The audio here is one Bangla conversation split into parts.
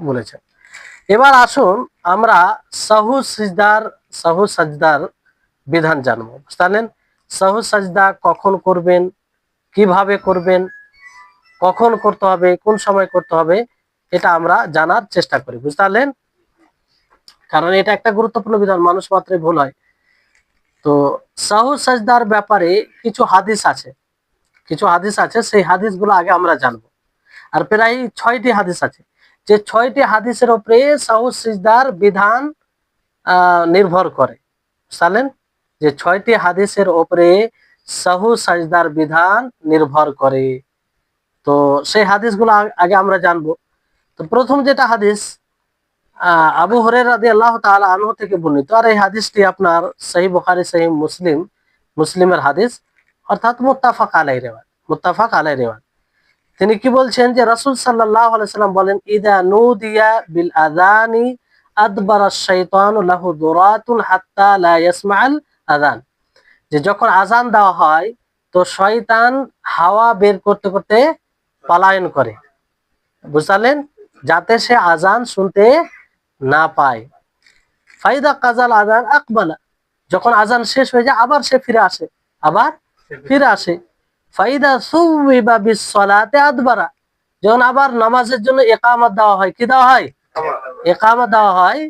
বলেছেন এবার আসুন আমরা সাহু সিজদার, সাহু সাজদার বিধান জানব জানেন সাহু সাজদা কখন করবেন, কীভাবে করবেন, কখন করতে হবে, কোন সময় করতে হবে, এটা আমরা জানার চেষ্টা করি, বুঝতে পারলেন? কারণ এটা একটা গুরুত্বপূর্ণ বিধান, মানুষ মাত্রই ভুল হয়। তো সাহু সাজদার ব্যাপারে কিছু হাদিস আছে। কিছু হাদিস আছে, সেই হাদিসগুলো আগে আমরা জানব। আর প্রায় ছয়টি হাদিস আছে। যে ছয়টি হাদিসের উপরে সাহু সিজদার বিধান নির্ভর করে। বুঝলেন? যে ছয়টি হাদিসের উপরে সাহু সাজদার বিধান নির্ভর করে। তো সেই হাদিসগুলো আগে আমরা জানব। তো প্রথম যেটা হাদিস আবু হরে রাদি আল্লাহ আনহু থেকে বর্ণিত। আর এই হাদিসটি আপনার সহি বুখারী সহি মুসলিম, মুসলিমের হাদিস। অর্থাৎ মুত্তাফাক আলাই রেওয়াজ মুত্তাফাক আলাই রেওয়াজ তিনি কি বলছেন যে রাসূল সাল্লাল্লাহু আলাইহি সাল্লাম বলেন ইদা নুদিয়া বিল ইয়াসমাআল আযান। যে যখন আজান দেওয়া হয় তো শয়তান হাওয়া বের করতে করতে পলায়ন করে। বুঝলেন? যাতে সে আজান শুনতে না পায়। ফাইদা কাজাল আজান আকবালা। যখন আজান শেষ হয়ে যায় আবার সে ফিরে আসে। আবার ফিরে আসে। ফাইদা সুবিবা বিসলাতে আদবারা। যখন আবার নামাজের জন্য একামত দেওয়া হয়, কি দেওয়া হয়? একামত দেওয়া হয়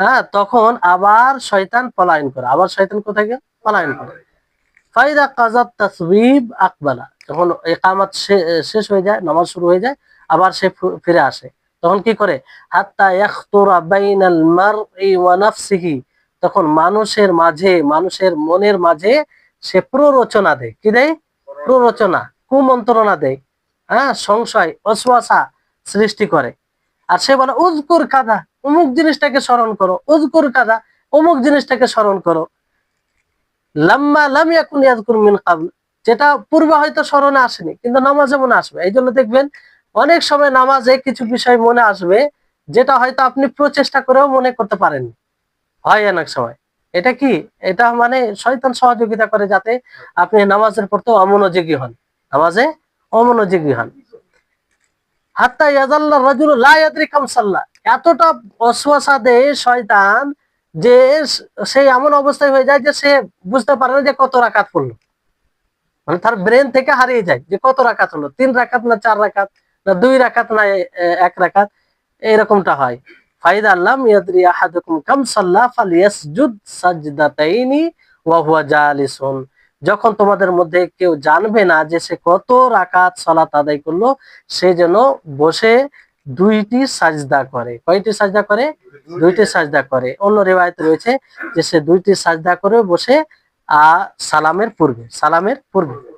হ্যাঁ তখন আবার শয়তান পলায়ন করে। আবার শয়তান কোথায় গেল পলায়ন করে। ফাইদা কাজাত তাসবিব আকবালা। যখন একামত শেষ হয়ে যায়, নামাজ শুরু হয়ে যায়, আবার সে ফিরে আসে। তখন কি করে? হাত্তা ইয়াখতুরা বাইনাল মারই ওয়া নাফসিহি। তখন মানুষের মাঝে, মানুষের মনের মাঝে সে প্ররোচনা দেয়। কি দেয়? প্ররোচনা, কুমন্ত্রণা দেয় হ্যাঁ সংশয়, অশ্বাসা সৃষ্টি করে। আর সে বলে উজকুর কাদা অমুক জিনিসটাকে স্মরণ করো উজকুর কাদা অমুক জিনিসটাকে স্মরণ করো। লাম্মা লাম ইয়াকুন ইয়াজকুর মিন কাবল যেটা পূর্বে হয়তো স্মরণে আসেনি, কিন্তু নামাজে মনে আসবে। এই জন্য দেখবেন, অনেক সময় নামাজে কিছু বিষয় মনে আসবে, যেটা হয়তো আপনি প্রচেষ্টা করেও মনে করতে পারেননি। হয় অনেক সময়। এটা কি? এটা মানে শয়তান সহযোগিতা করে যাতে আপনি নামাজের পড়তে অমনোযোগী হন। নামাজে অমনোযোগী হন। যে সেই এমন অবস্থায় হয়ে যায় যে সে বুঝতে পারে না যে কত রাকাত পড়ল মানে তার ব্রেন থেকে হারিয়ে যায় যে কত হলো। তিন না চার রাকাত না দুই রাকাত না এক রাকাত? এরকমটা হয়। ফাইদা আল্লাম ইয়াদরি আহাদুকুম কাম সাল্লা ফালিয়াসজুদ সাজদাতাইনি ওয়া হুয়া জালিসুন। যখন তোমাদের মধ্যে কেউ জানবে না যে সে কত রাকাত সালাত আদায় করল, সে যেন বসে দুইটি সাজদা করে। কয়টি সাজদা করে? দুইটি সাজদা করে। অন্য রেওয়ায়ত রয়েছে যে সে দুইটি সাজদা করে বসে, আ, সালামের পূর্বে সালামের পূর্বে।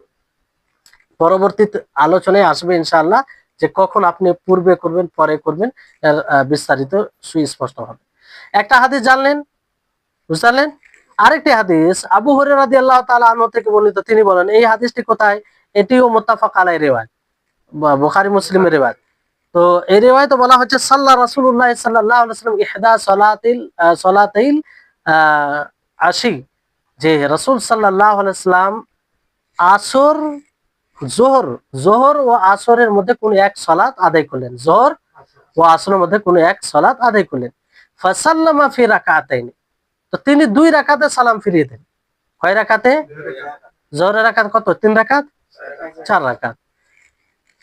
পরবর্তী আলোচনায় আসবে ইনশাআল্লাহ। যে কখন আপনি পূর্বে করবেন পরে করবেন এর বিস্তারিত সুস্পষ্ট হবে। একটা হাদিস জানলেন বুঝতে আরেকটি হাদিস আবু হরেরা রাদিয়াল্লাহু তাআলা আনহু থেকে বর্ণিত তিনি বলেন এই হাদিসটি কোথায়? এটিও মুত্তাফাক আলাই রেওয়াজ বোখারি মুসলিমের রেওয়াজ তো এই রেওয়ায়তে বলা হচ্ছে সাল্লাহ রাসূলুল্লাহ সাল্লাল্লাহু আলাইহি ওয়াসাল্লাম ইহদা সালাতিল আহ, আশি। যে রাসূল সাল্লাল্লাহু আলাইহি আসর জোহর জোহর ও আসরের মধ্যে কোন এক সালাত আদায় করলেন জোহর ও আসরের মধ্যে কোন এক সালাত আদায় করলেন ফাসাল্লামা ফি রাকাতাইনি তো তিনি দুই রাকাতে সালাম ফিরিয়ে দেন কয় রাকাতে জোহরের রাকাত কত তিন রাকাত চার রাকাত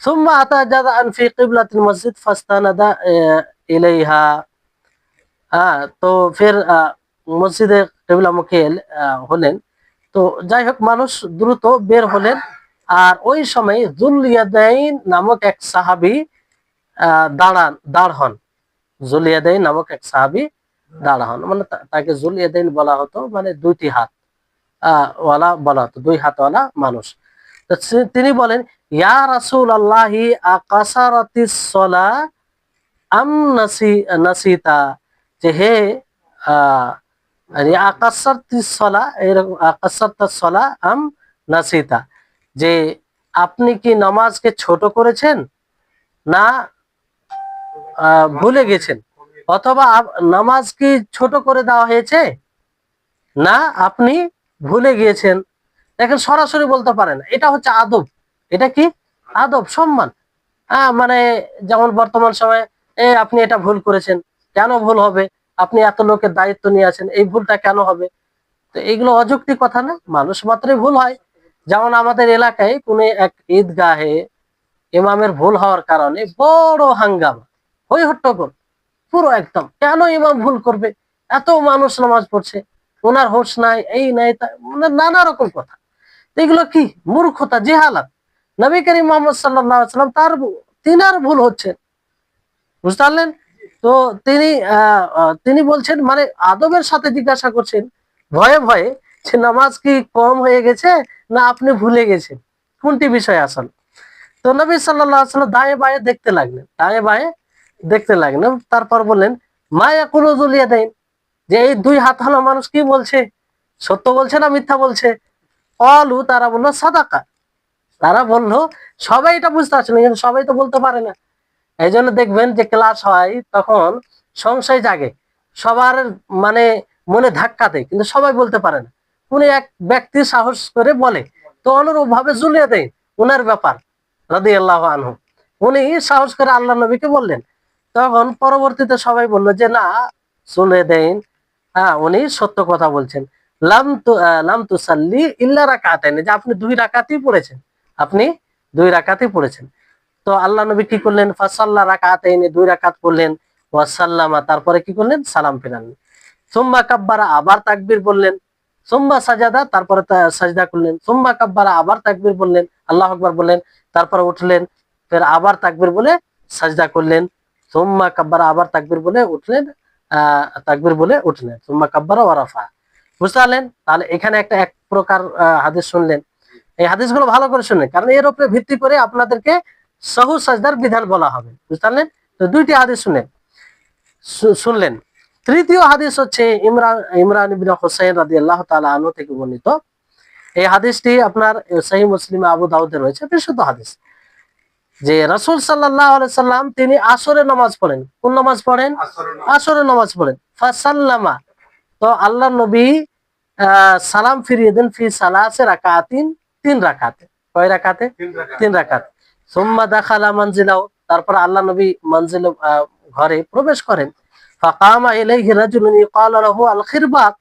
ثم أتى جذعا في قبلة المسجد فاستند آه، إليها হ্যাঁ তো ফের আহ, মসজিদে কেবলামুখী এল- আহ, হলেন তো যাই হোক মানুষ দ্রুত বের হলেন আর ওই সময় জুলিয়াদাইন নামক এক সাহাবি দাঁড়ান, দাঁড় হন। জুলিয়াদাইন নামক এক সাহাবি দাঁড়া হন। মানে তাকে জুলিয়াদাইন বলা হতো মানে দুইটি হাত ওয়ালা বলা হতো, দুই হাতওয়ালা মানুষ। তিনি বলেন, ইয়া আম নাসি, নাসিতা? যে হে সলা, এরকম আম নাসিতা। যে আপনি কি নামাজকে ছোট করেছেন? না ভুলে গেছেন। অথবা নামাজ কি ছোট করে দেওয়া হয়েছে? না, আপনি ভুলে গিয়েছেন। দেখেন, সরাসরি বলতে পারেন, এটা হচ্ছে আদব। এটা কি? আদব, সম্মান। হ্যাঁ মানে যেমন বর্তমান সময়ে, এ, আপনি এটা ভুল করেছেন। কেন ভুল হবে? আপনি এত লোকের দায়িত্ব নিয়ে আছেন। এই ভুলটা কেন হবে? তো এইগুলো অযৌক্তিক কথা না। মানুষ মাত্রই ভুল হয়। যেমন আমাদের এলাকায় কোন এক ঈদগাহে ইমামের ভুল হওয়ার কারণে বড় হাঙ্গামা হই হট্টগোল পুরো একদম। কেন ইমাম ভুল করবে? এত মানুষ নামাজ পড়ছে, ওনার হোশ নাই, এই নাই মানে নানা রকম কথা। এগুলো কি? মূর্খতা যে জেহালাত। নবী করিম মোহাম্মদ সাল্লাম তার তিনার ভুল হচ্ছে। বুঝতে পারলেন? তো তিনি তিনি বলছেন মানে আদবের সাথে জিজ্ঞাসা করছেন, ভয়ে ভয়ে, যে নামাজ কি কম হয়ে গেছে? না, আপনি ভুলে গেছেন। কোনটি বিষয় আসল? তো নবী সাল্লাম দায়ে বায়ে দেখতে লাগলেন, দায়ে বায়ে দেখতে লাগলেন। তারপর বললেন মায়া কোনো জুলিয়ে দেন যে এই দুই হাত হালা মানুষ কি বলছে? সত্য বলছে না মিথ্যা বলছে? অলু তারা বলল, সাদাকা। তারা বলল, সবাই এটা বুঝতে পারছে না, কিন্তু সবাই তো বলতে পারে না। এই জন্য দেখবেন যে ক্লাস হয়, তখন সংশয় জাগে। সবার মানে মনে ধাক্কা দেয়, কিন্তু সবাই বলতে পারে না। উনি এক ব্যক্তি সাহস করে বলে। তো অনুরূপ ভাবে দেয় উনার ব্যাপার রাদি আল্লাহ আনহু। উনি সাহস করে আল্লাহ নবীকে বললেন। তখন পরবর্তীতে সবাই বলল যে, না চলে দেন হ্যাঁ উনি সত্য কথা বলছেন। লাম ইল্লা রাকাতাইন। যে আপনি দুই রাকাতই পড়েছেন। আপনি দুই রাকাতই পড়েছেন। তো আল্লাহ নবী কি করলেন? ফাসাল্লা রাকাতাইনে, দুই রাকাত পড়লেন। ওয়াসাল্লামা, তারপরে কি করলেন? সালাম ফিরালেন। সুম্মা কাব্বারা, আবার তাকবীর বললেন। সুম্মা সাজাদা, তারপরে সাজদা করলেন। সুম্মা কাব্বারা আবার তাকবীর বললেন, আল্লাহ আকবর বললেন, তারপরে উঠলেন, ফের আবার তাকবীর বলে সাজদা করলেন। সুম্মা কাব্বারা আবার তাকবীর বলে উঠলেন তাকবীর বলে উঠলেন। সুম্মা কাব্বারা ওয়ারাফা বুঝতে পারলেন? তাহলে এখানে একটা এক প্রকার হাদিস শুনলেন। এই হাদিসগুলো ভালো করে শুনলেন, কারণ এর উপরে ভিত্তি করে আপনাদেরকে সহু সাজদার বিধান বলা হবে। বুঝতে পারলেন? তো দুইটি হাদিস শুনেন শু- শুনলেন। তৃতীয় হাদিস হচ্ছে ইমরান ইমরান ইবিন হোসেন রাদি আল্লাহ তালা আনু থেকে বর্ণিত। এই হাদিসটি আপনার সহি মুসলিম আবু দাউদে রয়েছে বিশুদ্ধ হাদিস। যে রাসূল সাল্লাহ সাল্লাম তিনি আসরে নামাজ পড়েন। কোন নামাজ পড়েন? আসরে নামাজ। পড়েন। ফাসাল্লামা। তো আল্লাহ নবী আহ, সালাম ফিরিয়ে দেন ফি সালাসে রাকাতিন তিন রাকাতে। কয় রাকাতে? তিন রাকাত। সুম্মা দাখালা মানজিলাও তারপর আল্লাহ নবী মঞ্জিল ঘরে প্রবেশ করেন। ফাকামা ইলাইহি রাজুলুন ইকালা লাহু আল খিরবাক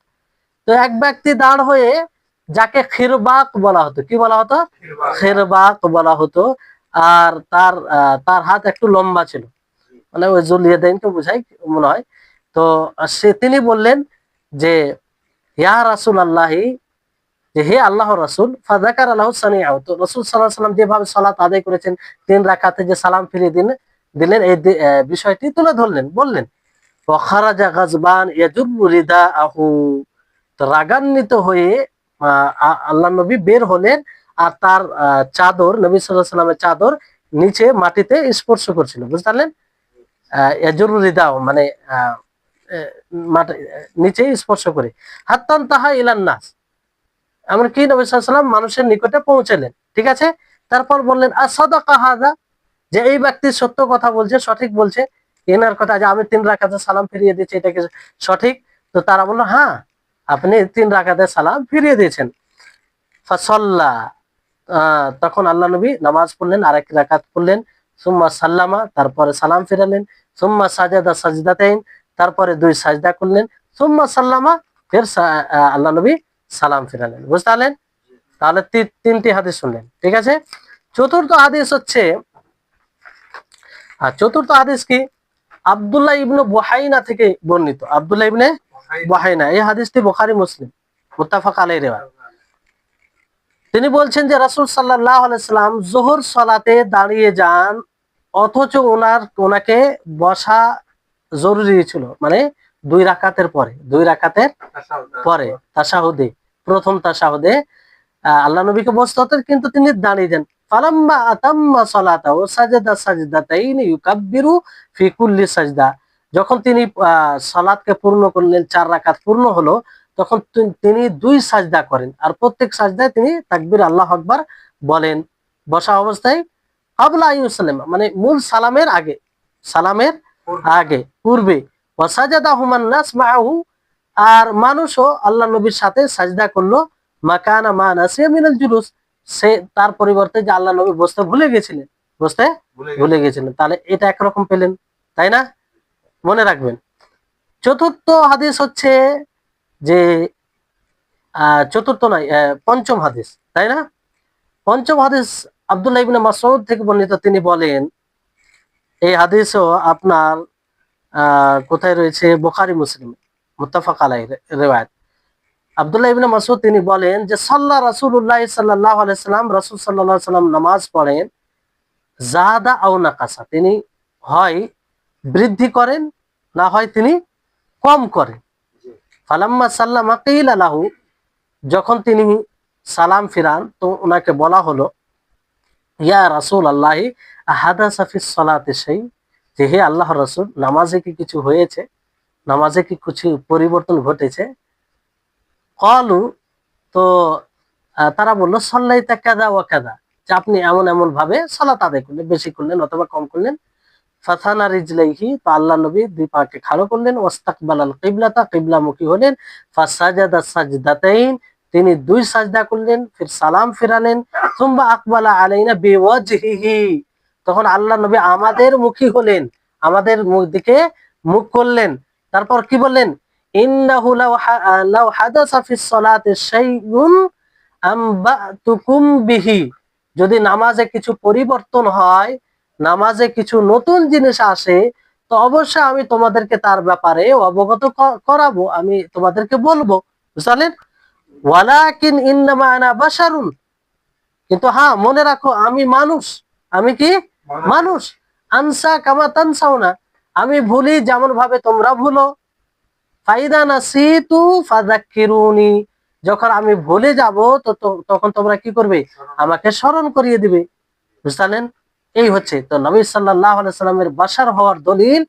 তো এক ব্যক্তি দাঁড় হয়ে যাকে খিরবাক বলা হতো। কি বলা হতো? খিরবাক বলা হতো। আর তার তার হাত একটু লম্বা ছিল। মানে ওই জুলিয়ে দেনকে বুঝাই মনে হয়। তো সে তিনি বললেন যে ইয়া রাসুল আল্লাহি যে হে আল্লাহ রাসুল ফাদাকার আল্লাহ সানিয়াও তো রসুল সাল্লাহ সাল্লাম যেভাবে সালাত আদায় করেছেন তিন রাকাতে যে সালাম ফিরিয়ে দিন দিলেন এই বিষয়টি তুলে ধরলেন বললেন রাগান্বিত হয়ে আল্লাহ নবী বের হলেন আর তার চাদর, নবী সাল্লাহ সাল্লামের চাদর নিচে মাটিতে স্পর্শ করছিল, বুঝতে পারলেন? মানে নিচে স্পর্শ করে। হাত্তান তাহা ইলান এমনকি নবী সাল্লাম মানুষের নিকটে পৌঁছালেন, ঠিক আছে? তারপর বললেন আসাদা কাহাদা যে এই ব্যক্তি সত্য কথা বলছে, সঠিক বলছে এনার কথা যে আমি তিন রাখাতে সালাম ফিরিয়ে দিয়েছি, এটা কি সঠিক? তো তারা বলল হ্যাঁ আপনি তিন রাখাতে সালাম ফিরিয়ে দিয়েছেন। ফাসল্লা তখন আল্লাহ নবী নামাজ পড়লেন, আরেক রাকাত পড়লেন। সুম্মা সাল্লামা, তারপরে সালাম ফিরালেন। সুম্মা সাজাদা সাজদাতাইন, তারপরে দুই সাজদা করলেন। সুম্মা সাল্লামা, ফের আল্লাহ নবী সালাম ফিরালেন। বুঝতে পারলেন তাহলে তিনটি হাদিস শুনলেন, ঠিক আছে? চতুর্থ হাদিস হচ্ছে, আর চতুর্থ হাদিস কি? আব্দুল্লাহ ইবনু বুহাইনা থেকে বর্ণিত। আব্দুল্লাহ ইবনে বুহাইনা। এই হাদিসটি বুখারী মুসলিম। মুত্তাফাক আলাইহি রিওয়ায়াত। তিনি বলছেন যে রাসূল সাল্লাল্লাহু আলাইহি সাল্লাম জোহর সালাতে দাঁড়িয়ে যান অথচ ওনার ওনাকে বসা জরুরি ছিল মানে দুই রাকাতের পরে দুই রাকাতের পরে তাসাহুদে প্রথম তাসাহুদে আল্লাহ নবীকে বসতে হতেন কিন্তু তিনি দাঁড়িয়ে যান। ফালাম্মা আতাম্মা সালাতাহু সাজাদা সাজদাতাইন ইউকাব্বিরু ফি কুল্লি সাজদা। যখন তিনি আহ, সালাতকে পূর্ণ করলেন চার রাকাত পূর্ণ হলো তখন তিনি দুই সাজদা করেন। আর প্রত্যেক সাজদায় তিনি তাকবীর আল্লাহ আকবার বলেন। বসা অবস্থায় আবলা ইউসালাম মানে মূল সালামের আগে সালামের আগে পূর্বে ওয়াসাজাদা হুমান নাস মাহু আর মানুষও আল্লাহ নবীর সাথে সাজদা করল মাকানা মা নাসিয়া মিনাল জুলুস। সে তার পরিবর্তে যে আল্লাহ নবী বসতে ভুলে গেছিলেন বসতে ভুলে গেছিলেন। তাহলে এটা একরকম পেলেন তাই না? মনে রাখবেন। চতুর্থ হাদিস হচ্ছে যে আহ, চতুর্থ নয় আহ, পঞ্চম হাদিস তাই না? পঞ্চম হাদিস আব্দুল্লাহ ইবনে মাসউদ থেকে বর্ণিত তিনি বলেন এই হাদিসও আপনার আহ, কোথায় রয়েছে? বোখারি মুসলিম। মুত্তাফাক আলাই রেওয়ায়ত। আব্দুল্লাহ ইবনে মাসউদ তিনি বলেন যে সাল্লাহ রাসূলুল্লাহ সাল্লাল্লাহু আলাইহি সাল্লাম, রাসূল সাল্লাল্লাহু সাল্লাম নামাজ পড়েন, জাদা আও নাকাসা, তিনি হয় বৃদ্ধি করেন, না হয় তিনি কম করেন। ফালাম্মা সাল্লামা কিলা লাহু, যখন তিনি সালাম ফিরান, তো ওনাকে বলা হলো, ইয়া রাসূল আল্লাহি হাদাসা ফিস সালাতে সেই যে হে আল্লাহ রাসূল, নামাজে কি কিছু হয়েছে? নামাজে কি কিছু পরিবর্তন ঘটেছে? কলু, তো তারা বলল, সল্লাইতা কাদা ওয়া কাদা যে আপনি এমন এমন ভাবে সালাত আদায় করলেন, বেশি করলেন অথবা কম করলেন। রিজলাইহি, তো আল্লাহ নবী দুই পাকে খাড়ো করলেন। কিবলামুখী হলেন। ফাসাজাদা সাজদাতাইন, তিনি দুই সাজদা করলেন, ফির সালাম ফিরালেন। থুম্বা আকবালা আলাইনা বিওয়াজহিহি। তখন আল্লাহ নবী আমাদের মুখী হলেন, আমাদের মুখ দিকে মুখ করলেন। তারপর কি বললেন? ইন্নাহু লাউ হা- আহ, লাউ হাদাসা ফিস সালাতি শাইউন আম্বাতুকুম বিহি। যদি নামাজে কিছু পরিবর্তন হয় নামাজে কিছু নতুন জিনিস আসে তো অবশ্যই আমি তোমাদেরকে তার ব্যাপারে অবগত করাবো আমি তোমাদেরকে বলব। বুঝলেন? ওয়ালাকিন ইন্নামা আনা বাশারুন। কিন্তু হ্যাঁ মনে রাখো আমি মানুষ। আমি কি? মানুষ। আনসা কামা তানসাও না আমি ভুলি যেমন ভাবে তোমরা ভুলো। ফাইদা নাসিতু ফাযাক্কিরুনি। যখন আমি ভুলে যাব তো তখন তোমরা কি করবে? আমাকে স্মরণ করিয়ে দিবে। বুঝলেন এই হচ্ছে। তো নবী সাল্লাল্লাহু আলাইহি সাল্লামের বাসার হওয়ার দলিল।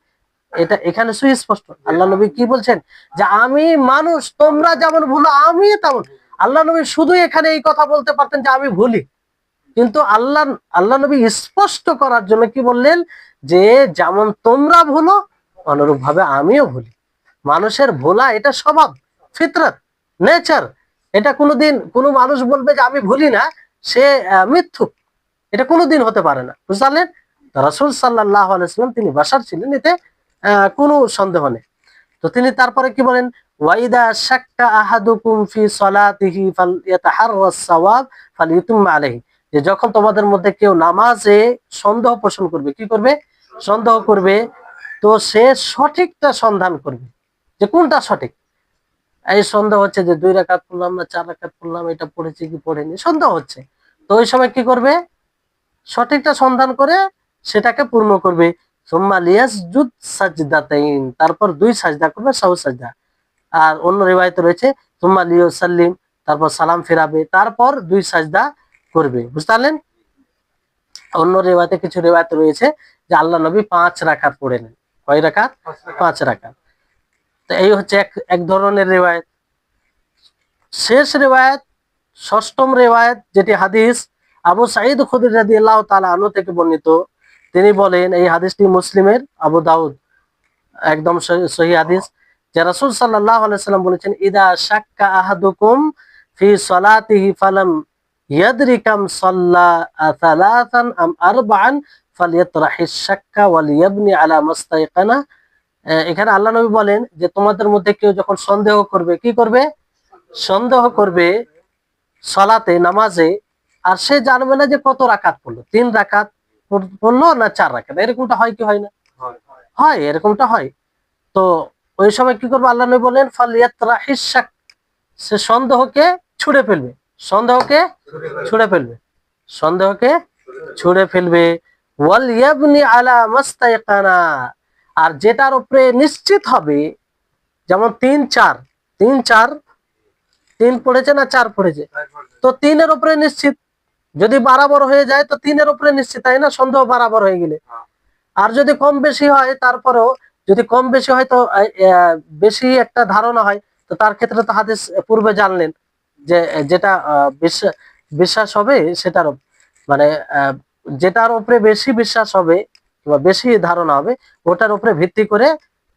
এটা এখানে সুস্পষ্ট। আল্লাহ নবী কি বলছেন? যে আমি মানুষ তোমরা যেমন ভুলো আমি তেমন। আল্লাহ নবী শুধু এখানে এই কথা বলতে পারতেন যে আমি ভুলি। কিন্তু আল্লাহ আল্লাহ নবী স্পষ্ট করার জন্য কি বললেন? যে যেমন তোমরা ভুলো অনুরূপ ভাবে আমিও ভুলি। মানুষের ভোলা, এটা স্বভাব, ফিতরত নেচার এটা কোনোদিন, কোনো মানুষ বলবে যে আমি ভুলি না, সে মিথ্যুক। এটা কোনোদিন হতে পারে না। বুঝলেন রসুল সাল্লাহ আলাইসাল্লাম তিনি বাসার ছিলেন, এতে কোনো সন্দেহ নেই। তো তিনি তারপরে কি বলেন? ওয়াইদা শাক্কা আহাদুকুম ফি সলাতিহি ফালইয়াতাহাররাস সাওয়াব ফালইউতিম্মা আলাইহি। যে যখন তোমাদের মধ্যে কেউ নামাজে সন্দেহ পোষণ করবে, কি করবে? সন্দেহ করবে, তো সে সঠিকটা সন্ধান করবে। যে কোনটা সঠিক? এই সন্দেহ হচ্ছে যে দুই রাকাত পড়লাম না চার রাকাত পড়লাম এটা পড়েছি কি পড়েনি? সন্দেহ হচ্ছে। তো ওই সময় কি করবে? সঠিকটা সন্ধান করে সেটাকে পূর্ণ করবে। তারপর দুই সাজদা করবে সাহু সাজদা। আর অন্য রিওয়ায়েতে রয়েছে সুম্মা লিয়াসাল্লিম তারপর সালাম ফেরাবে তারপর দুই সাজদা করবে। বুঝতে পারলেন? অন্য রেওয়াতে কিছু রেওয়াত রয়েছে যে আল্লাহ নবী পাঁচ রাকাত পড়ে নেন কয় রাকাত। পাঁচ রাকাত। তো এই হচ্ছে এক এক ধরনের রেওয়ায়ত। শেষ রেওয়ায়ত, ষষ্ঠম রেওয়ায়ত যেটি হাদিস আবু সাঈদ খুদির রাদিয়াল্লাহু তাআলা আনহু থেকে বর্ণিত। তিনি বলেন, এই হাদিসটি মুসলিমের আবু দাউদ, একদম সহি- হাদিস, যে রাসূল সাল্লাল্লাহু আলাইহি সাল্লাম বলেছেন, ইদা শাক্কা আহাদুকুম ফি সালাতিহি ফালাম ইয়াদরি কাম সাল্লা আথালাথান আম আরবাআন ফালিয়াতরাহিস শাক্কা ওয়ালিয়াবনি আলা মাস্তাইকানা এখানে আল্লাহ নবী বলেন যে তোমাদের মধ্যে কেউ যখন সন্দেহ করবে কি করবে? সন্দেহ করবে সলাতে নামাজে আর সে জানবে না যে কত রাকাত পড়ল। তিন রাকাত পড়ল না চার রাকাত? এরকমটা হয় কি হয় না? হয় এরকমটা হয়। তো ওই সময় কি করবে? আল্লাহ নবী বলেন ফালিয়াতরাহিস শাক সে সন্দেহকে ছুড়ে ফেলবে। সন্দেহকে ছুড়ে ফেলবে। সন্দেহকে ছুড়ে ফেলবে। ওয়াল ইয়াবনি আলা মাস্তাইকানা আর যেটার উপরে নিশ্চিত হবে যেমন তিন চার তিন চার তিন পড়েছে না চার পড়েছে? তো তিনের উপরে নিশ্চিত। যদি বারাবর হয়ে যায় তো তিনের উপরে নিশ্চিত তাই না? সন্দেহ বারাবর হয়ে গেলে। আর যদি কম বেশি হয় তারপরেও যদি কম বেশি হয় তো বেশি একটা ধারণা হয় তো তার ক্ষেত্রে তো হাদিস পূর্বে জানলেন যে যেটা বিশ্বাস বিশ্বাস হবে সেটার মানে আহ, যেটার উপরে বেশি বিশ্বাস হবে কিংবা বেশি ধারণা হবে ওটার উপরে ভিত্তি করে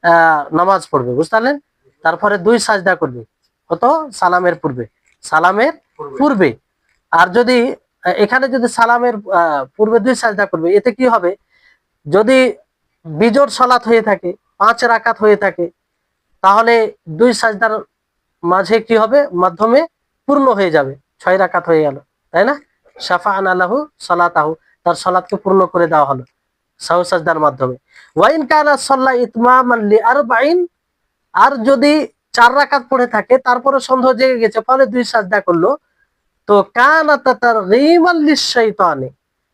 আহ, নামাজ পড়বে বুঝতে পারলেন তারপরে দুই সাজদা করবে। কত? সালামের পূর্বে। সালামের পূর্বে। আর যদি এখানে যদি সালামের পূর্বে দুই সাজদা করবে এতে কি হবে? যদি বিজোড় সলাৎ হয়ে থাকে পাঁচ রাকাত হয়ে থাকে তাহলে দুই সাজদার মাঝে কি হবে? মাধ্যমে পূর্ণ হয়ে যাবে। ছয় রাকাত হয়ে গেল তাই না? সাফা আনালাহু সালাতাহু। তার সলাৎকে পূর্ণ করে দেওয়া হলো। সাহু সাজদার মাধ্যমে ওয়াইন কানা সাল্লাহ ইতমাম আর বাইন আর যদি চার রাকাত পড়ে থাকে, তারপরে সন্দেহ জেগে গেছে, ফলে দুই সাজদা করল। তো কানা তার শৈতানে,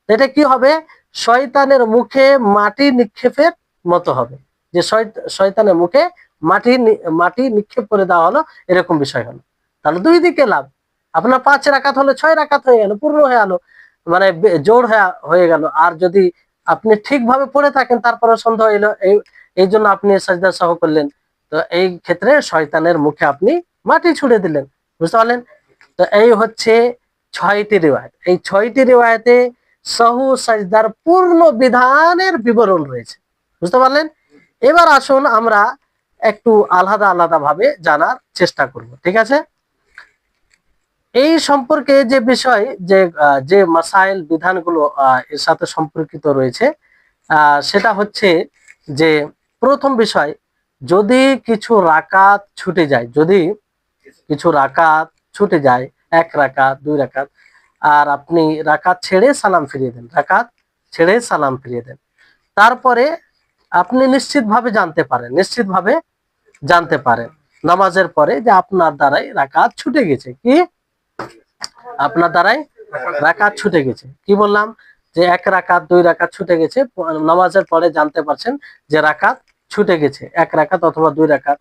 এটা কি হবে? শয়তানের মুখে মাটি নিক্ষেপের মতো হবে। যে শয়ত- শয়তানের মুখে মাটি মাটি নিক্ষেপ করে দেওয়া হলো, এরকম বিষয় হলো। তাহলে দুই দিকে লাভ। আপনার পাঁচ রাকাত হলে, ছয় রাকাত হয়ে গেল, পূর্ণ হয়ে গেল মানে জোর হয়ে গেল। আর যদি আপনি ঠিকভাবে পড়ে থাকেন তারপরে সন্দেহ এলো, এই জন্য আপনি সাজদা সহ করলেন। তো এই ক্ষেত্রে শয়তানের মুখে আপনি মাটি ছুড়ে দিলেন, বুঝতে পারলেন? তো এই হচ্ছে ছয়টি রিওয়ায়ত। এই ছয়টি রিওয়ায়তে সহু সাজদার পূর্ণ বিধানের বিবরণ রয়েছে, বুঝতে পারলেন? এবার আসুন আমরা একটু আলাদা আলাদা ভাবে জানার চেষ্টা করব, ঠিক আছে? এই সম্পর্কে যে বিষয়, যে যে মাসাইল বিধানগুলো এর সাথে সম্পর্কিত রয়েছে সেটা হচ্ছে যে, প্রথম বিষয়, যদি কিছু রাকাত ছুটে যায়, যদি কিছু রাকাত ছুটে যায়, এক রাকাত, দুই রাকাত, আর আপনি রাকাত ছেড়ে সালাম ফিরিয়ে দেন, রাকাত ছেড়ে সালাম ফিরিয়ে দেন, তারপরে আপনি নিশ্চিতভাবে জানতে পারেন, নিশ্চিতভাবে জানতে পারেন, নামাজের পরে যে আপনার দ্বারাই রাকাত ছুটে গেছে, কি? আপনার দ্বারাই রাকাত ছুটে গেছে। কি বললাম? যে এক রাকাত, দুই রাকাত ছুটে গেছে, নামাজের পরে জানতে পারছেন যে রাকাত ছুটে গেছে। এক রাকাত অথবা দুই রাকাত,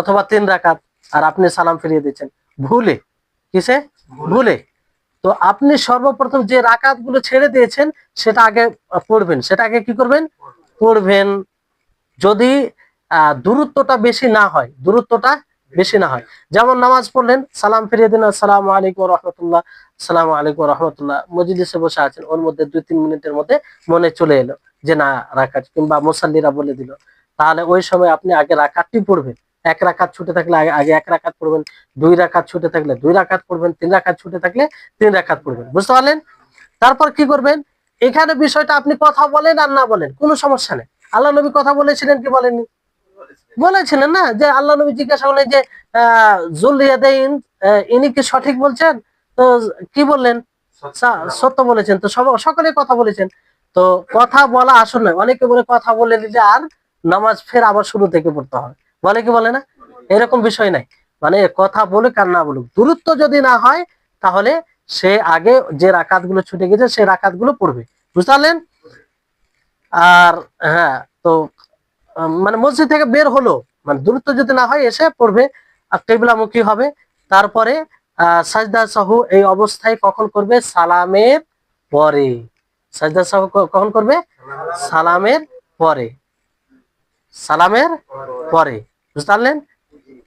অথবা তিন রাকাত, আর আপনি সালাম ফিরিয়ে দিচ্ছেন। ভুলে। কিসে? ভুলে। তো আপনি সর্বপ্রথম যে রাকাতগুলো ছেড়ে দিয়েছেন, সেটা আগে পড়বেন। সেটা আগে কি করবেন? পড়বেন। যদি দূরত্বটা বেশি না হয়, দূরত্বটা বেশি না হয়। যেমন নামাজ পড়লেন, সালাম ফিরিয়ে দিন আসসালামু আলাইকুম রহমতুল্লাহ সালাম আলাইকুম রহমতুল্লাহ। মজলিসে বসে আছেন, ওর মধ্যে দুই তিন মিনিটের মধ্যে মনে চলে এলো যে, না রাকাত কিংবা মুসাল্লিরা বলে দিল, তাহলে ওই সময় আপনি আগে রাকাতটি পড়বেন। এক রাকাত ছুটে থাকলে আগে এক রাকাত পড়বেন, দুই রাকাত ছুটে থাকলে দুই রাকাত পড়বেন, তিন রাখাত ছুটে থাকলে তিন রাখাত পড়বেন। বুঝতে পারলেন? তারপর কি করবেন? এখানে বিষয়টা আপনি কথা বলেন আর না বলেন, কোনো সমস্যা নেই। আল্লাহ নবী কথা বলেছিলেন কি বলেননি? বলেছিলেন না যে আল্লাহ নবী জিজ্ঞাসা করলেন যে আহ, জুল ইয়াদাইন আহ, ইনি কি সঠিক বলছেন? তো কি বললেন? সত্য বলেছেন। তো সব সকলে কথা বলেছেন। তো কথা বলা আসল নয়। অনেকে বলে কথা বলে দিলে আর নামাজ ফের আবার শুরু থেকে পড়তে হবে বলে কি বলে না? এরকম বিষয় নাই। মানে কথা বলুক আর না বলুক। দূরত্ব যদি না হয় তাহলে সে আগে যে রাকাতগুলো ছুটে গেছে সে রাকাতগুলো পড়বে। বুঝতে পারলেন? আর হ্যাঁ তো মানে মসজিদ থেকে বের হলো। মানে দূরত্ব যদি না হয়, এসে পড়বে কেবলামুখী হবে। তারপরে সাজদা সহ এই অবস্থায় কখন করবে? সালামের পরে। সাজদা সহ কখন করবে? সালামের পরে। সালামের পরে। বুঝতে পারলেন?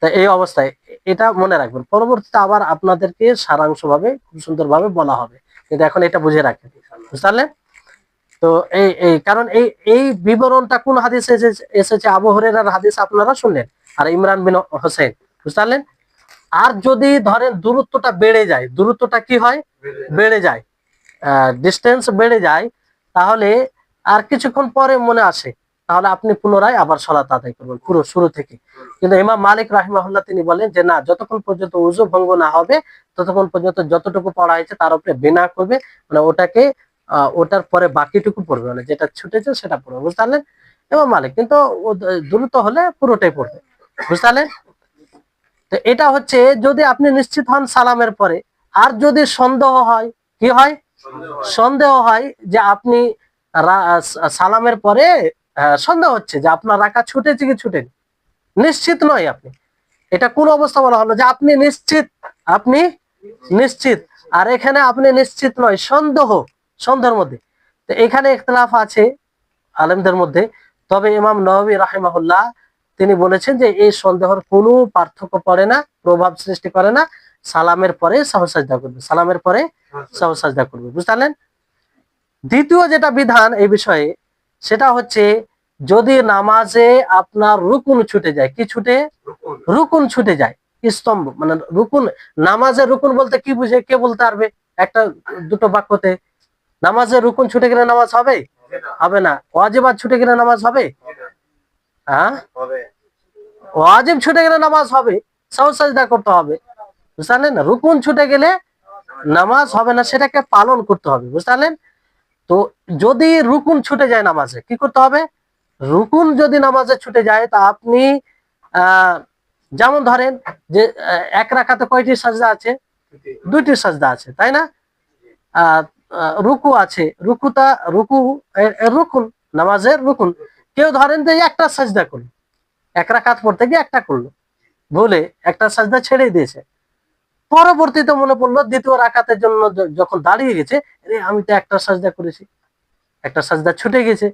তা এই অবস্থায়, এটা মনে রাখবেন। পরবর্তীতে আবার আপনাদেরকে সারাংশ ভাবে খুব সুন্দর ভাবে বলা হবে। কিন্তু এখন এটা বুঝে রাখেন। বুঝতে পারলেন? তো এই এই, কারণ এই এই বিবরণটা কোন হাদিসে এসেছে- আবু হরেরার হাদিস আপনারা শুনলেন? আর ইমরান বিন হোসেন বুঝতে আর যদি ধরেন দূরত্বটা বেড়ে যায়, দূরত্বটা কি হয়? বেড়ে যায়। ডিস্টেন্স বেড়ে যায়, তাহলে আর কিছুক্ষণ পরে মনে আসে। তাহলে আপনি পুনরায় আবার সলাত আদায় করবেন, পুরো শুরু থেকে। কিন্তু ইমাম মালিক রাহিমাহুল্লাহ তিনি বলেন যে, না, যতক্ষণ পর্যন্ত উজু ভঙ্গ না হবে, ততক্ষণ পর্যন্ত যতটুকু পড়া হয়েছে তার উপরে বিনা করবে। মানে ওটাকে ওটার পরে বাকিটুকু পড়বে মানে যেটা ছুটেছে সেটা পড়বে, বুঝতে পারলেন? এবং মালিক, কিন্তু দ্রুত হলে পুরোটাই পড়বে, বুঝতে পারলেন? তো এটা হচ্ছে যদি আপনি নিশ্চিত হন সালামের পরে, আর যদি সন্দেহ হয়, কি হয়? সন্দেহ হয় যে আপনি সালামের পরে সন্দেহ হচ্ছে যে আপনার রাখা ছুটেছে কি ছুটেনি? নিশ্চিত নয় আপনি। এটা কোন অবস্থা বলা হলো যে আপনি নিশ্চিত আপনি নিশ্চিত। আর এখানে আপনি নিশ্চিত নয়, সন্দেহ। সন্দেহের মধ্যে। তো এখানে ইখতলাফ আছে আলেমদের মধ্যে। তবে ইমাম নবী রাহিমাহুল্লাহ তিনি বলেছেন যে এই সন্দেহের কোনো পার্থক্য পড়ে না প্রভাব সৃষ্টি করে না। সালামের পরে সাহসাজদা করবে। সালামের পরে সাহসাজদা করবে। বুঝতে দ্বিতীয় যেটা বিধান এই বিষয়ে সেটা হচ্ছে যদি নামাজে আপনার রুকুন ছুটে যায় কি ছুটে? রুকুন ছুটে যায় স্তম্ভ মানে রুকুন নামাজের রুকুন বলতে কি বুঝে? কে বলতে পারবে? একটা দুটো বাক্যতে। নামাজের রুকুন ছুটে গেলে নামাজ হবে? হবে না। ওয়াজিবাত ছুটে গেলে নামাজ হবে? হ্যাঁ? ওয়াজিব ছুটে গেলে নামাজ হবে। সাজদা করতে হবে। বুঝতে না রুকুন ছুটে গেলে নামাজ হবে না সেটাকে পালন করতে হবে। বুঝতে তো যদি রুকুন ছুটে যায় নামাজে কি করতে হবে? রুকুন যদি নামাজে ছুটে যায় তা আপনি আহ যেমন ধরেন যে এক রাখাতে কয়টি সাজদা আছে? দুইটি। সাজদা আছে তাই না? রুকু আছে। রুকুটা রুকু রুকুন নামাজের রুকুন। কেউ ধরেন যে একটা সাজদা করল এক রাখাত পড়তে গিয়ে একটা করল ভুলে একটা সাজদা ছেড়ে দিয়েছে। পরবর্তীতে মনে পড়ল দ্বিতীয় রাকাতের জন্য যখন দাঁড়িয়ে গেছে আমি তো একটা সাজদা করেছি একটা সাজদা ছুটে গেছে।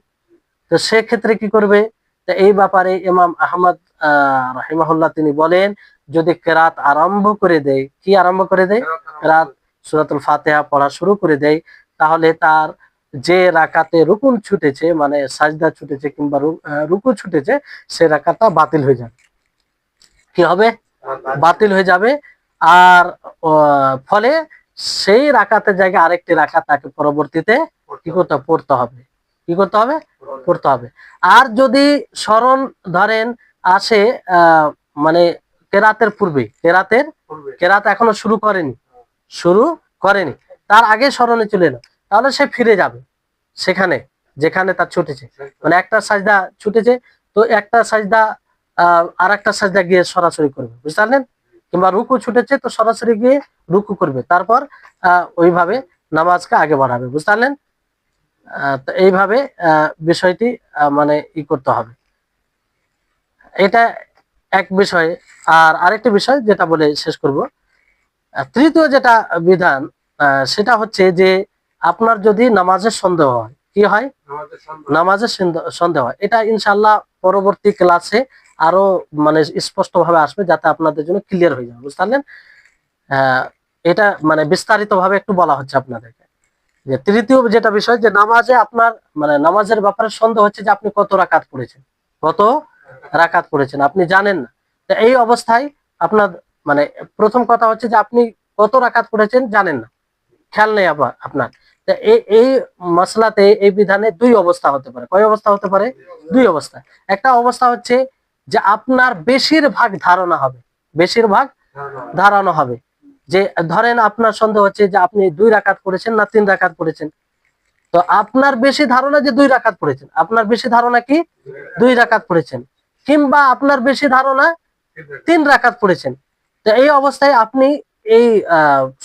তো সেক্ষেত্রে কি করবে? তো এই ব্যাপারে ইমাম আহমদ আহ রাহিমাহুল্লাহ তিনি বলেন যদি কেরাত আরম্ভ করে দেয় কি আরম্ভ করে দেয়? রাত সুরাতুল ফাতেহা পড়া শুরু করে দেয় তাহলে তার যে রাকাতে রুকুন ছুটেছে মানে সাজদা ছুটেছে কিংবা রুকু ছুটেছে সে রাকাতটা বাতিল হয়ে যাবে। কি হবে? বাতিল হয়ে যাবে। আর ফলে সেই রাকাতের জায়গায় আরেকটি রাকাত তাকে পরবর্তীতে কি করতে পড়তে হবে। কি করতে হবে? পড়তে হবে। আর যদি স্মরণ ধরেন আসে আহ, মানে কেরাতের পূর্বে কেরাতের কেরাত এখনও শুরু করেনি। শুরু করেনি। তার আগে স্মরণে চলে এলো। তাহলে সে ফিরে যাবে সেখানে, যেখানে তার ছুটেছে। মানে একটা সাজদা ছুটেছে, তো একটা সাজদা আর একটা সাজদা গিয়ে সরাসরি করবে। বুঝতে পারলেন? কিংবা রুকু ছুটেছে, তো সরাসরি গিয়ে রুকু করবে। তারপর ওইভাবে নামাজকে আগে বাড়াবে। বুঝতে পারলেন? তো এইভাবে বিষয়টি মানে ই করতে হবে। এটা এক বিষয়। আর আরেকটি বিষয় যেটা বলে শেষ করব তৃতীয় যেটা বিধান সেটা হচ্ছে যে আপনার যদি নামাজের সন্দেহ হয় কি হয়? নামাজের সন্দেহ- সন্দেহ হয়। এটা ইনশাল্লাহ পরবর্তী ক্লাসে আরও মানে স্পষ্ট ভাবে আসবে যাতে আপনাদের জন্য ক্লিয়ার হয়ে যাবে। বুঝতে পারলেন? এটা মানে বিস্তারিত ভাবে একটু বলা হচ্ছে আপনাদেরকে। যে তৃতীয় যেটা বিষয় যে নামাজে আপনার মানে নামাজের ব্যাপারে সন্দেহ হচ্ছে যে আপনি কত রাকাত পড়েছেন। কত রাকাত পড়েছেন আপনি জানেন না। এই অবস্থায় আপনার মানে প্রথম কথা হচ্ছে যে আপনি কত রাকাত পড়েছেন জানেন না। খেয়াল নেই আপনার। এই মশলাতে এই বিধানে দুই অবস্থা হতে পারে। কয় অবস্থা হতে পারে? দুই অবস্থা। একটা অবস্থা হচ্ছে যে আপনার বেশিরভাগ ধারণা হবে। বেশিরভাগ ধারণা হবে। যে ধরেন আপনার সন্দেহ হচ্ছে যে আপনি দুই রাকাত পড়েছেন না তিন রাকাত পড়েছেন। তো আপনার বেশি ধারণা যে দুই রাকাত পড়েছেন। আপনার বেশি ধারণা কি? দুই রাকাত পড়েছেন। কিংবা আপনার বেশি ধারণা তিন রাকাত পড়েছেন। তো এই অবস্থায় আপনি এই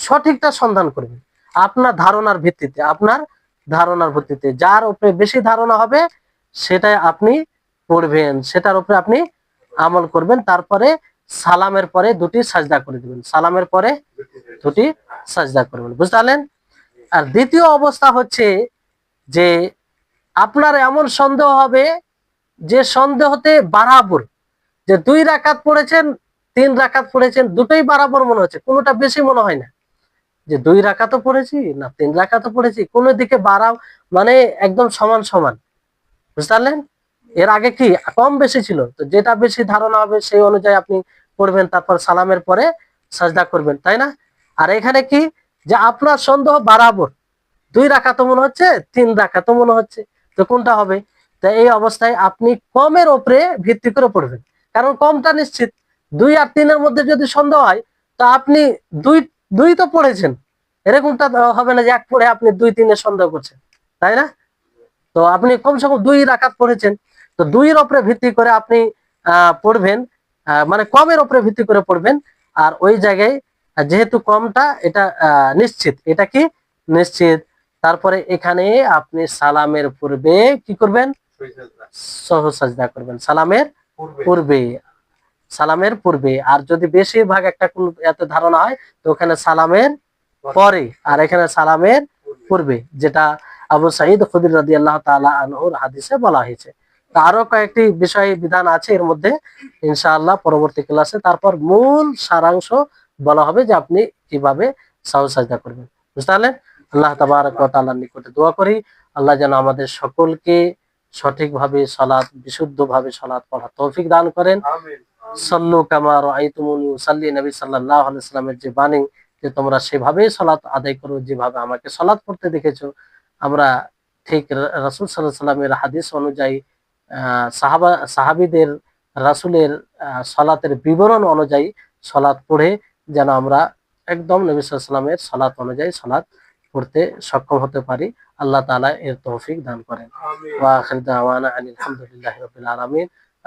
সঠিকটা সন্ধান করবেন। আপনার ধারণার ভিত্তিতে, আপনার ধারণার ভিত্তিতে, যার উপরে বেশি ধারণা হবে, সেটাই আপনি পড়বেন সেটার উপরে আপনি আমল করবেন, তারপরে সালামের পরে দুটি সাজদা করে দিবেন। সালামের পরে দুটি সাজদা করবেন, বুঝতে পারলেন? আর দ্বিতীয় অবস্থা হচ্ছে যে আপনার এমন সন্দেহ হবে যে সন্দেহতে বারাবর, যে দুই রাকাত পড়েছেন তিন রাকাত পড়েছেন, দুটোই বারাবর মনে হচ্ছে, কোনোটা বেশি মনে হয় না। যে দুই রাকাতও পড়েছি না তিন রাকাতও পড়েছি, কোনো দিকে বাড়াও মানে একদম সমান সমান। বুঝতে এর আগে কি কম বেশি ছিল? তো যেটা বেশি ধারণা হবে সেই অনুযায়ী আপনি পড়বেন, তারপর সালামের পরে সাজদা করবেন, তাই না? আর এখানে কি? যে আপনার সন্দেহ বারাবর। দুই রাখাতো মনে হচ্ছে, তিন রাখাতো মনে হচ্ছে। তো কোনটা হবে? তো এই অবস্থায় আপনি কমের ওপরে ভিত্তি করে পড়বেন। কারণ কমটা নিশ্চিত। দুই আর তিনের মধ্যে যদি সন্দেহ হয় তো আপনি দুই দুই তো পড়েছেন। এরকমটা হবে না যে এক পড়ে আপনি দুই তিনের সন্দেহ করছেন তাই না? তো আপনি কমসে কম দুই রাকাত পড়েছেন। তো দুইয়ের ওপরে ভিত্তি করে আপনি পড়বেন মানে কমের ওপরে ভিত্তি করে পড়বেন। আর ওই জায়গায় যেহেতু কমটা এটা আহ, নিশ্চিত। এটা কি? নিশ্চিত। তারপরে এখানে আপনি সালামের পূর্বে কি করবেন? সহ সাজদা। করবেন। সালামের পূর্বে। সালামের পূর্বে। আর যদি বেশিরভাগ একটা কোন এত ধারণা হয়, তো ওখানে সালামের পরে, আর এখানে সালামের পূর্বে, যেটা আবু সাইদ খুদির রাদি আল্লাহ আনহুর হাদিসে বলা হয়েছে। আরও কয়েকটি বিষয়, বিধান আছে এর মধ্যে, ইনশাআল্লাহ পরবর্তী ক্লাসে। তারপর মূল সারাংশ বলা হবে যে আপনি কীভাবে সাহু সাজদা করবেন। বুঝতে পারলেন? আল্লাহ তাবারক ওয়া তাআলার নিকটে দোয়া করি। আল্লাহ যেন আমাদের সকলকে সঠিকভাবে সলাৎ, বিশুদ্ধভাবে সলাৎ পড়া তৌফিক দান করেন। সল্লু কামা রাআইতুমুনি উসাল্লি নবী সাল্লাল্লাহু আলাইহি সাল্লামের যে বাণী যে তোমরা সেভাবেই সলাৎ আদায় করো যেভাবে আমাকে সলাৎ করতে দেখেছ আমরা ঠিক রাসূল আলাইহি সাল্লামের হাদিস অনুযায়ী সাহাবা সাহাবীদের রাসূলের সলাতের বিবরণ অনুযায়ী সলাৎ পড়ে যেন আমরা একদম নবী সাল্লামের সলাৎ অনুযায়ী সলাৎ পড়তে সক্ষম হতে পারি। আল্লাহ তাআলা এর তৌফিক দান করেন। ওয়া আখির দাওয়ানা আনিল হামদুলিল্লাহি রাব্বিল আলামিন।